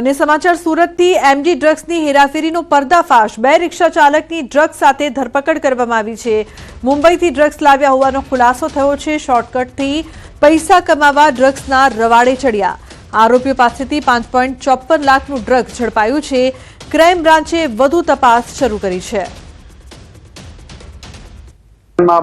અને સમાચાર સુરતથી એમડી ડ્રગ્સની હેરાફેરીનો પર્દાફાશ. બે રિક્ષા ચાલકની ડ્રગ્સ સાથે ધરપકડ કરવામાં આવી છે. મુંબઈથી ડ્રગ્સ લાવ્યા હોવાનો ખુલાસો થયો છે. શોર્ટકટથી પૈસા કમાવા ડ્રગ્સના રવાડે ચડ્યા. આરોપીઓ પાસેથી પાંચ પોઈન્ટ ચોપન લાખનું ડ્રગ્સ ઝડપાયું છે. ક્રાઇમ બ્રાન્ચે વધુ તપાસ શરૂ કરી છે.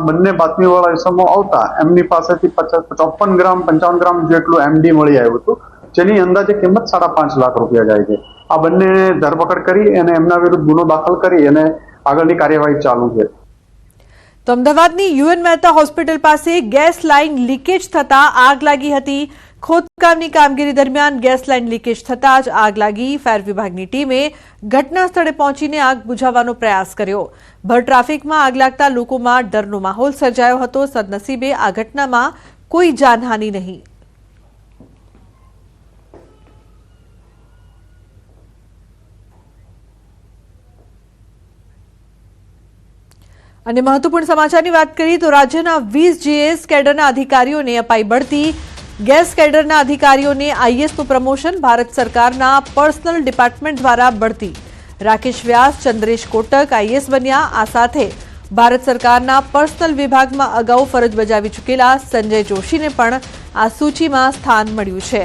બંને બાતમીવાળા ઇસમો આવતા એમની પાસેથી પચાસ ચોપન ગ્રામ, પંચાવન ગ્રામ જેટલું એમડી મળી આવ્યું હતું. જેની અંદાજે કિંમત સાડા પાંચ લાખ રૂપિયા જાય છે. આ બંને ધરપકડ કરી અને એમના વિરુદ્ધ ગુનો દાખલ કરી અને આગળની કાર્યવાહી ચાલુ છે. તો અમદાવાદની યુએન મહેતા હોસ્પિટલ પાસે ગેસ લાઇન લીકેજ થતા આગ લાગી હતી. ખોદકામની કામગીરી દરમિયાન ગેસ લાઇન લીકેજ થતા જ આગ લાગી. ફાયર વિભાગની ટીમે ઘટના સ્થળે પહોંચીને આગ બુઝાવવાનો પ્રયાસ કર્યો. ભર ટ્રાફિકમાં આગ લાગતા લોકોમાં ડરનો માહોલ સર્જાયો હતો. સદનસીબે આ ઘટનામાં કોઈ જાનહાનિ નહીં. અને મહત્વપૂર્ણ સમાચારની વાત કરીએ તો રાજ્યના વીસ જીએસ કેડરના અધિકારીઓને અપાઈ બઢતી. ગેસ કેડરના અધિકારીઓને આઈએસનું પ્રમોશન ભારત સરકારના પર્સનલ ડિપાર્ટમેન્ટ દ્વારા બઢતી. રાકેશ વ્યાસ, ચંદ્રેશ કોટક, આઈએસ બન્યા. આ સાથે ભારત સરકારના પર્સનલ વિભાગમાં અગાઉ ફરજ બજાવી ચૂકેલા સંજય જોશીને પણ આ સૂચિમાં સ્થાન મળ્યું છે.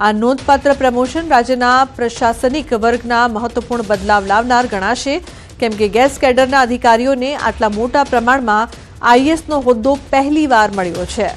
આ નોંધપાત્ર પ્રમોશન રાજ્યના પ્રશાસનિક વર્ગના મહત્વપૂર્ણ બદલાવ લાવનાર ગણાશે. કેમ કે ગેસ કેડરના અધિકારીઓને આટલા મોટા પ્રમાણમાં આઈએસનો હોદ્દો પહેલીવાર મળ્યો છે.